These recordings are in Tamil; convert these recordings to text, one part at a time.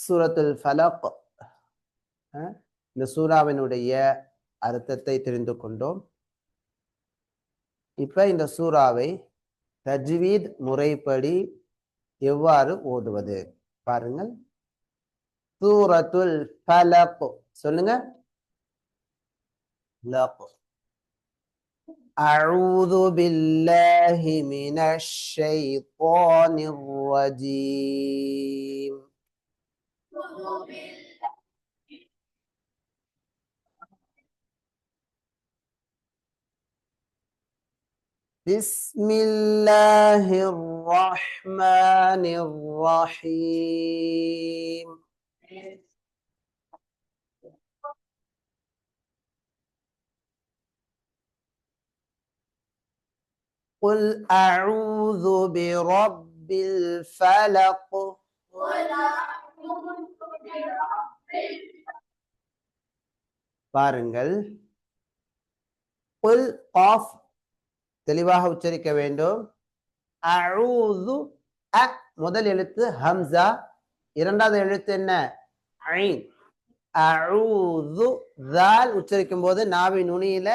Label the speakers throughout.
Speaker 1: சூரத்துல் ஃபலக் அஹ், இந்த சூறாவினுடைய அர்த்தத்தை தெரிந்து கொண்டோம் இப்ப இந்த சூறாவை தஜ்வீத் முறைப்படி எவ்வாறு ஓதுவது பாருங்கள் சூரத்துல் ஃபலக் சொல்லுங்க லக் أعوذ بالله من الشيطان الرجيم بسم الله الرحمن الرحيم. قل أعوذ برب الفلق. பாருங்கள். புல் ஆஃப் தெளிவாக உச்சரிக்க வேண்டும். அ முதல் எழுத்து ஹம்சா இரண்டாவது எழுத்து என்ன? ஐன் அஊது தால் உச்சரிக்கும் போது நாவி நுனியில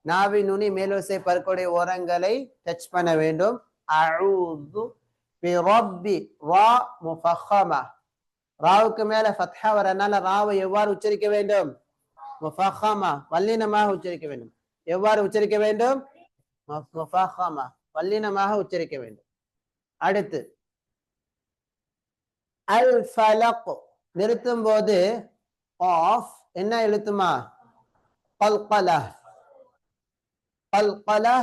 Speaker 1: நாவி நுனி மேலோசை பருக்கோடைய ஓரங்களை டச் பண்ண வேண்டும். அஊது பிரப்பி ரா முஃபஹமா ராவுக்கு மேல ஃபத்ஹா வரனால ராவை எவ்வாறு உச்சரிக்க வேண்டும் முஃபஹமா வல்லினமாக உச்சரிக்க வேண்டும் எவ்வாறு உச்சரிக்க வேண்டும் மு- வல்லினமாக உச்சரிக்க வேண்டும் அடுத்து அல் ஃபலக் நிறுத்தும் போது ஆஃப் என்ன எழுத்துமா பல்கலா பல்கலா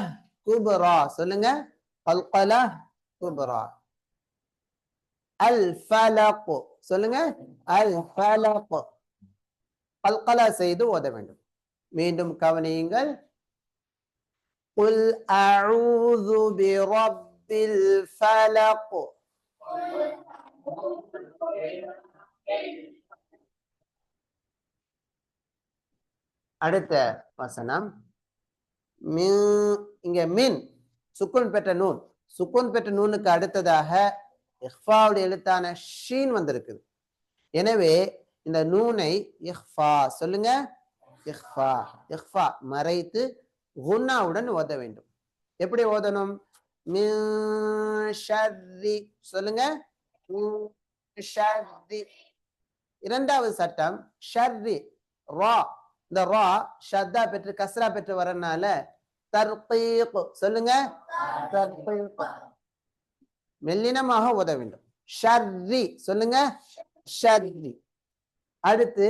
Speaker 1: குபரா சொல்லுங்க பல்கலா குபரா அல் ஃபலக் சொல்லுங்க. அல் ஹலக் செய்து ஓத வேண்டும். மீண்டும் கவனியுங்கள். குல் அஊது பி ரப்பில் அடுத்த வசனம். மின் இங்க மின் சுக்குன் பெற்ற நூல் சுக்குன் பெற்ற நூலுக்கு அடுத்ததாக இஹ்ஃபாவுடைய எழுத்தான ஷீன் வந்திருக்குது. எனவே இந்த நூனை இஹ்ஃபா சொல்லுங்க. இஹ்ஃபா இஹ்ஃபா மறைத்து குன்னாவுடன் ஓத வேண்டும். எப்படி ஓதணும்? ஷர்ரி சொல்லுங்க. இரண்டாவது சட்டம் ஷர்ரி ரா. இந்த ரா ஷத்தா பெற்று கஸ்ரா பெற்று வரனால தர்பீக் சொல்லுங்க. தர்கீக். மெல்லினமாக ஓத வேண்டும். ஷர்ரி சொல்லுங்க. ஷர்ரி. அடுத்து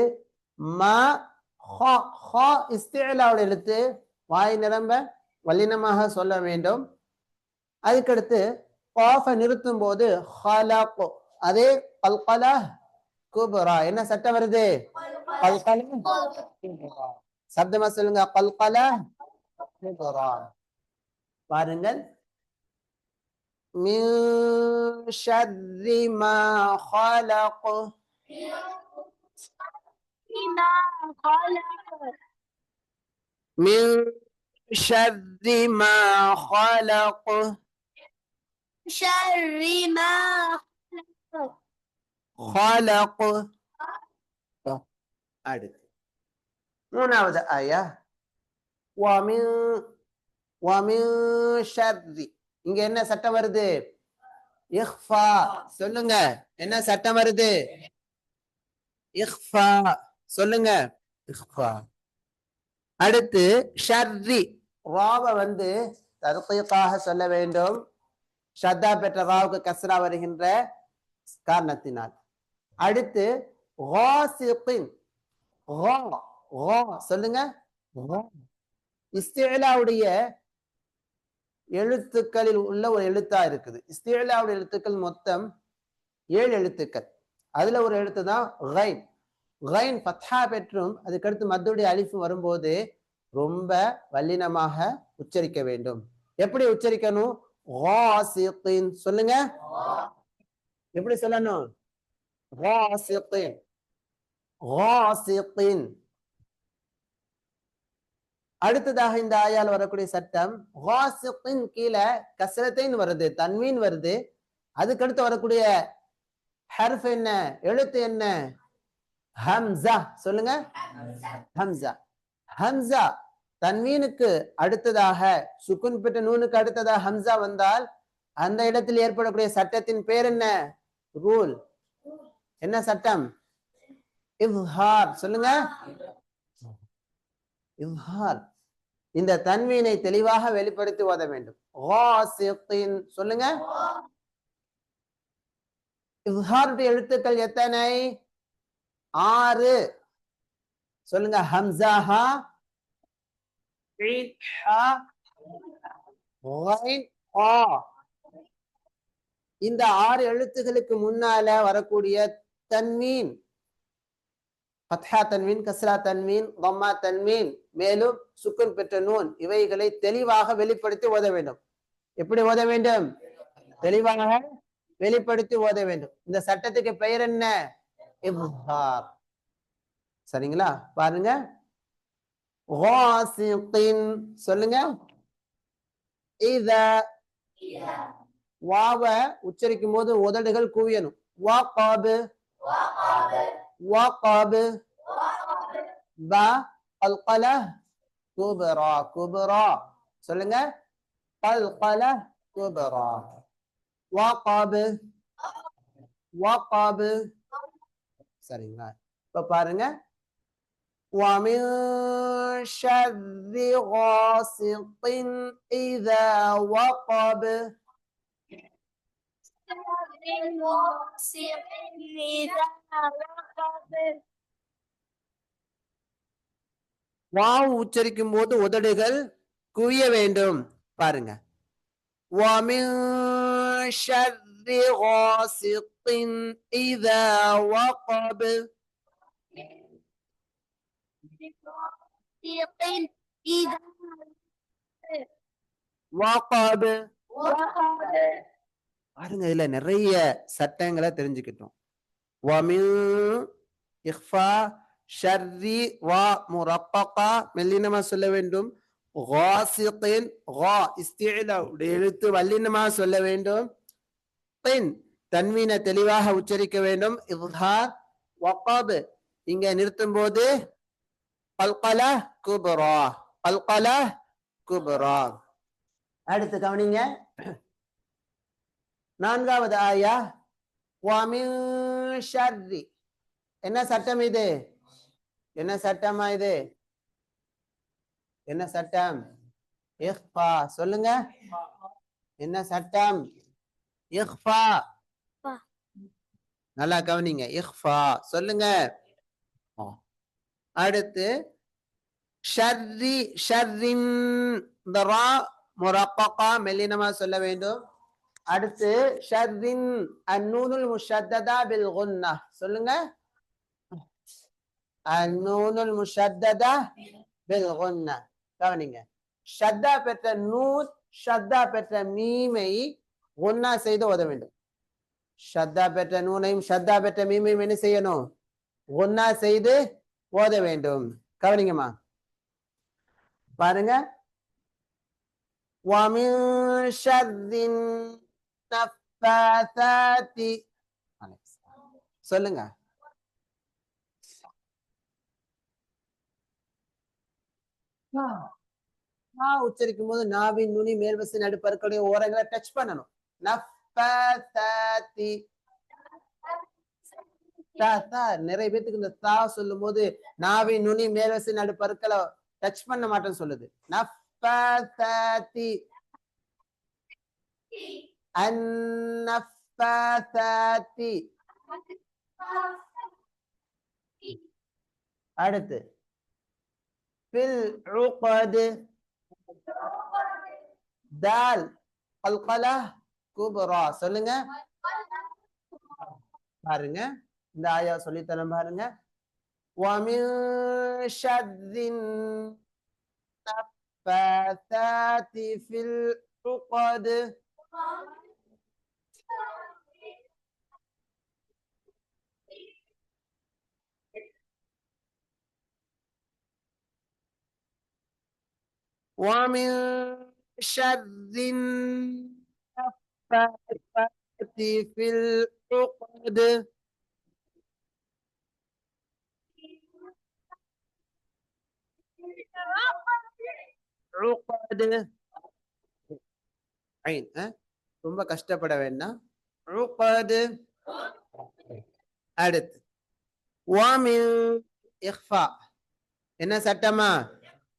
Speaker 1: ம ஹா ஹா எழுத்து. வாய் நிரம்ப வல்லினமாக சொல்ல வேண்டும். அதுக்கடுத்து காஃபை நிறுத்தும் போது ஹலக். அதே கல்கலா குபரா. என்ன சட்டம் வருது? சப்தமா சொல்லுங்க. கல்கலா குபரா. பாருங்கள். மின் ஷர்ரி மா خلق من شر ما خلق
Speaker 2: شر ما
Speaker 1: خلق அடுத்து மூணாவது ஆயா ومن ومن شر இங்க என்ன சட்டம் வருது? இஹ்ஃபா. சொல்லுங்க. என்ன சட்டம் வருது? இஹ்ஃபா. சொல்லுங்க. இஹ்ஃபா. அடுத்து ஷர்ரி. ராவ வந்து தர்கீக்காக சொல்ல வேண்டும். ஷத்தா பெற்ற ராவுக்கு கஸ்ரா வருகின்ற காரணத்தினால். அடுத்து சொல்லுங்க. இஸ்தேலாவுடைய எழுத்துக்களில் உள்ள ஒரு எழுத்தா இருக்குது. இஸ்திலாவுடைய எழுத்துக்கள் மொத்தம் ஏழு எழுத்துக்கள். அதுல ஒரு எழுத்து தான் கைன். கைன் பத்தா பெற்றும் அதுக்கடுத்து மத்துடைய அழிப்பு வரும்போது ரொம்ப வல்லினமாக உச்சரிக்க வேண்டும். எப்படி உச்சரிக்கணும்? சொல்லுங்க. எப்படி சொல்லணும்? அடுத்ததாக இந்த ஆயால் வரக்கூடிய சட்டம் காசிகின் கீழே கசரத்தைன் வருது தன்மீன் வருது. அதுக்கடுத்து வரக்கூடிய ஹர்ஃப் என்ன எழுத்து என்ன? ஹம்சா சொல்லுங்க. ஹம்சா. ஹம்சா தன்மீனுக்கு அடுத்ததாக சுக்குன் பெற்ற நூனுக்கு அடுத்ததாக ஹம்சா வந்தால் அந்த இடத்தில் ஏற்படக்கூடிய சட்டத்தின் பேர் என்ன? ரூல். என்ன சட்டம்? இவ்ஹார். சொல்லுங்க. இவ்ஹார். இந்த தன்மீனை தெளிவாக வெளிப்படுத்தி ஓத வேண்டும். சொல்லுங்க. எழுத்துக்கள் எத்தனை? ஆறு. சொல்லுங்க ஹம்சாஹா. இந்த ஆறு எழுத்துகளுக்கு முன்னால வரக்கூடிய தன்மீன் ஃபத்ஹா தன்மீன் கஸ்ரா தன்மீன் கம்மா தன்மீன் மேலும் சுக்குன் பெற்ற நூன் இவைகளை தெளிவாக வெளிப்படுத்தி ஓத வேண்டும். எப்படி ஓத வேண்டும்? தெளிவாக வெளிப்படுத்தி ஓத வேண்டும். இந்த சட்டத்துக்கு பெயர் என்ன? இப்ஹார். சரிங்களா? பாருங்க. சொல்லுங்க. இத வாவ உச்சரிக்கும் போது உதடுகள் குவியணும். வாகாபு வாகாபு பா கல்கல குபரா குபரா சொல்லுங்க கல்கல குபரா வாகாபு வாகாபு சரிங்களா இப்ப பாருங்க ومن شر غاسق إذا وقب வாவ் உச்சரிக்கும் போது உதடுகள் குவிய வேண்டும் பாருங்க ومن شر غاسق إذا وقب وقب பாருங்க இதுல நிறைய சட்டங்களை தெரிஞ்சுக்கிட்டோம். மெல்லினமா சொல்ல வேண்டும். எழுத்து வல்லினமா சொல்ல வேண்டும். தன்மீனை தெளிவாக உச்சரிக்க வேண்டும். இவ்ஹார் வக்காபு இங்க நிறுத்தும் போது பல்கல குபரா. பல்கல குபரா. அடுத்து கவனிங்க. நான்காவது ஆயா? ஷர்ரி. என்ன சட்டம் இது? என்ன சட்டமா இது? என்ன சட்டம்? இஹ்ஃபா. சொல்லுங்க. என்ன சட்டம்? இஹ்ஃபா.
Speaker 2: ஃபா.
Speaker 1: நல்லா கவனிங்க. இஹ்ஃபா. சொல்லுங்க. அடுத்து ஷர்ரி ஷர்ரின் இந்த ரா முரப்பகா மெல்லினமா சொல்ல வேண்டும். அடுத்து ஷர்ரின் அந்நூனுல் முஷத்ததா பில் குன்னா சொல்லுங்க அந்நூனுல் முஷத்ததா பில் குன்னா கவனிங்க ஷத்தா பெற்ற நூன் ஷத்தா பெற்ற மீமை குன்னா செய்து ஓத வேண்டும் ஷத்தா பெற்ற நூனையும் ஷத்தா பெற்ற மீமையும் என்ன செய்யணும் குன்னா செய்து ஓத வேண்டும் கவனிங்கம்மா பாருங்க ومن شر النفاثات சொல்லுங்க. உச்சரிக்கும் போது நாவின் நுனி மேல்வசி நடுப்பற்களுடைய ஓரங்களை டச் பண்ணணும். நிறைய பேத்துக்கு இந்த தா சொல்லும் போது நாவின் நுனி மேல்வசி நடுப்பற்களை டச் பண்ண மாட்டேன்னு சொல்லுது. நஃபதாத்தி அந்நஃபாத்தாத்தி அடுத்து பில் உகது தால் கல்கலா குபரா சொல்லுங்க பாருங்க இந்த ஆயா சொல்லித்தரம் பாருங்க ومن شر النفاثات ومن شر النفاثات في العقد عقد ஐன் அஹ்? ரொம்ப கஷ்டப்பட வேண்டாம் عقد அடுத்து வாமில் இஹ்ஃபா என்ன சட்டமா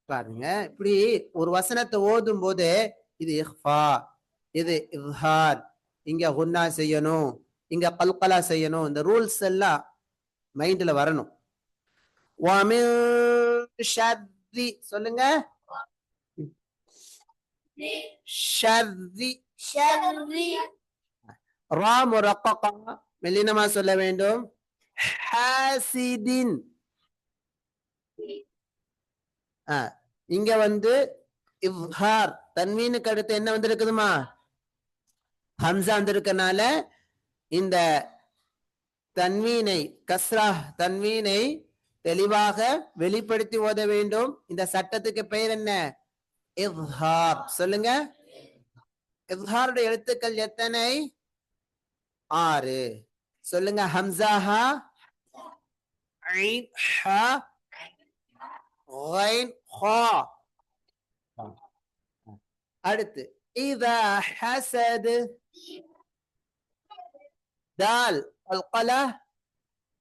Speaker 1: பாருங்க. இப்படி ஒரு வசனத்தை ஓதும் போது இது இஹ்ஃபா இது இஸ்ஹார் இங்க ஹுன்னா செய்யணும் இங்க கல்கலா செய்யணும் இந்த ரூல்ஸ் எல்லாம் மைண்ட்ல வரணும். சொல்லுங்க. மெல்லினமா சொல்ல வேண்டும். ஹாசிதின். இங்க வந்து இவ்ஹார் தன்வீனுக்கு அடுத்து என்ன வந்திருக்குதுமா? ஹம்சா வந்திருக்கனால இந்த தன்வீனை கஸ்ரா தன்வீனை தெளிவாக வெளிப்படுத்தி ஓத வேண்டும். இந்த சட்டத்துக்கு பெயர் என்ன? இவ்ஹார். சொல்லுங்க. இவ்ஹாருடைய எழுத்துக்கள் எத்தனை? ஆறு. சொல்லுங்க. ஹம்சாஹா ஹா غين خا அடுத்து இதா ஹசத் தால் கல்கலா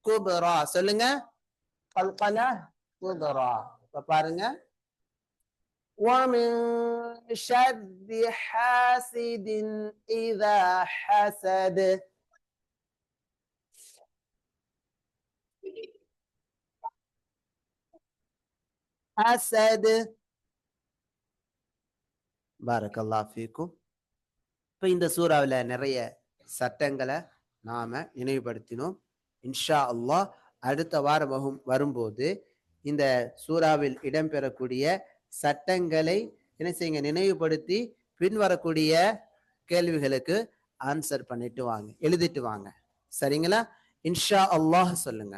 Speaker 1: குபரா சொல்லுங்க கல்கலா குபரா இப்ப பாருங்க ومن شر حاسد إذا حسد அசத் பாரக்கல்லா ஃபீக்கும் இப்போ இந்த சூறாவில் நிறைய சட்டங்களை நாம் நினைவுபடுத்தினோம். இன்ஷா அல்லாஹ் அடுத்த வாரம் வரும்போது இந்த சூறாவில் இடம்பெறக்கூடிய சட்டங்களை என்ன செய்யுங்க நினைவுபடுத்தி பின்வரக்கூடிய கேள்விகளுக்கு ஆன்சர் பண்ணிட்டு வாங்க எழுதிட்டு வாங்க. சரிங்களா? இன்ஷா அல்லாஹ் சொல்லுங்க.